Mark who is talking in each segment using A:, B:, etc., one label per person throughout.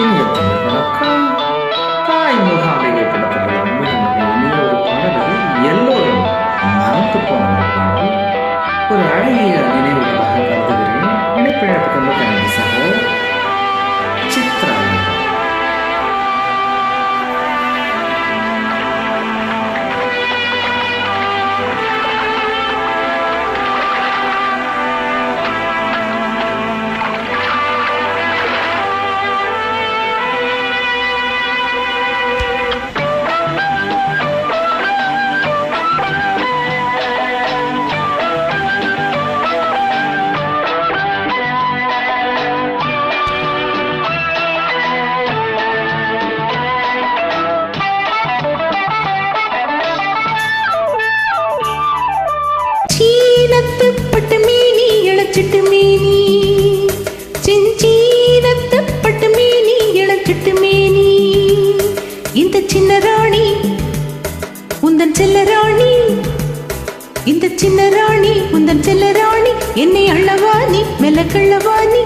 A: இனிய வணக்கம். தாய் மூகாம்பிகை படத்தில் மிக இனிய ஒரு பாடல் எல்லோரும் மறந்து போன ஒரு பாடல் ஒரு அழகிய நினைவுகளாக கருதுகிறேன். இணைப்பிழப்புக்கு ரொம்ப
B: இந்த சின்ன ராணி உந்தன் செல்ல ராணி என்னை அள்ளவாணி மெல்ல கள்ளவாணி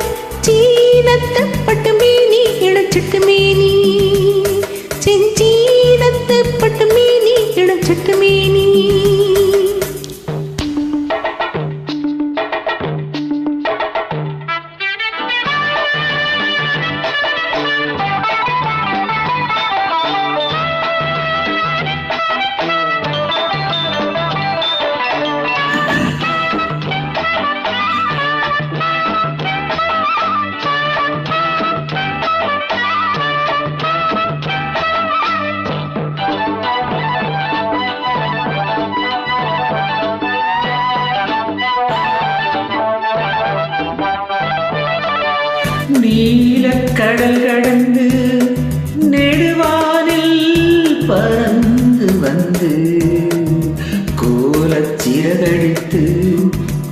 B: சீனத்து பட்டு மீனி இளச்சிட்டு மீனி.
A: நீலக்கடல் கடந்து நெடுவானில் பறந்து வந்து கோலச்சிறகடித்து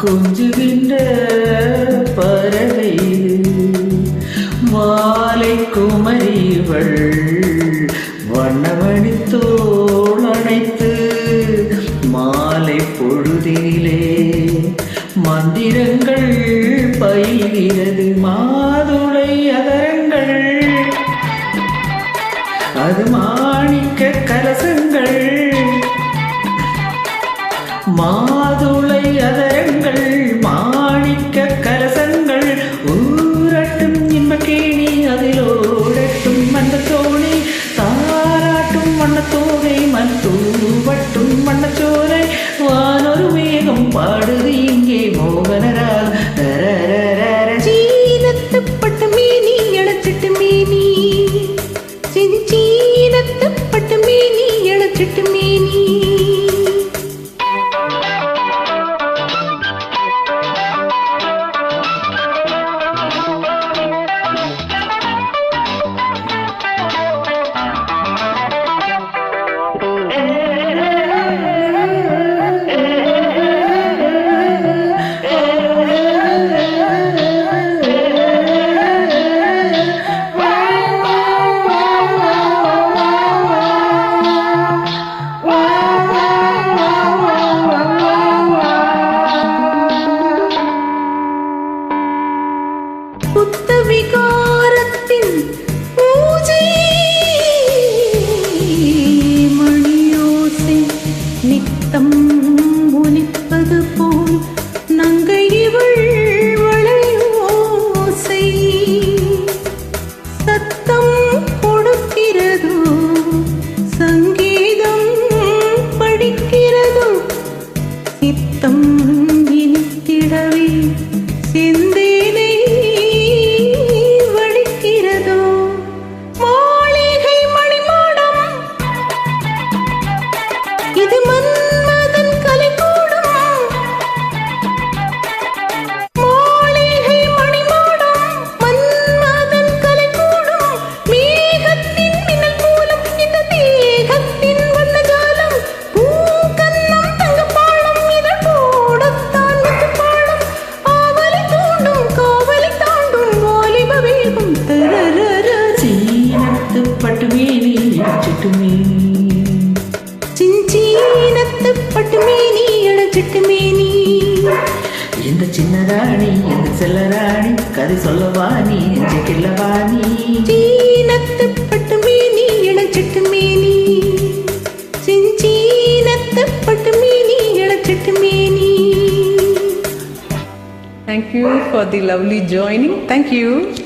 A: கொஞ்சுகின்ற பறவை மாலை குமரிவள் வண்ணமணி தோள் அணைத்து மாலை பொழுதிலே மந்திரங்கள் பயில்கிறது மாதுளை அதரங்கள் அது மாணிக்க கலசங்கள். மாதுளை அதரங்கள் மாணிக்க கலசங்கள்.
B: பட்டுமேனி அடைச்சிட்டுமேனி மேனி
A: சிட்டு மேனி
B: சிஞ்சீனத்து பட்டு மேனி இளச்சிட்டு மேனி
A: இந்த சின்ன ராணி இந்த செல்ல ராணி கதை சொல்லவா நீ நெஞ்சுக்கில்லவா நீ
B: சீனத்து பட்டுமேனி மீனி இளச்சிட்டு பட்டுமேனி செஞ்சீனத்து
C: Thank you for the lovely joining. Thank you.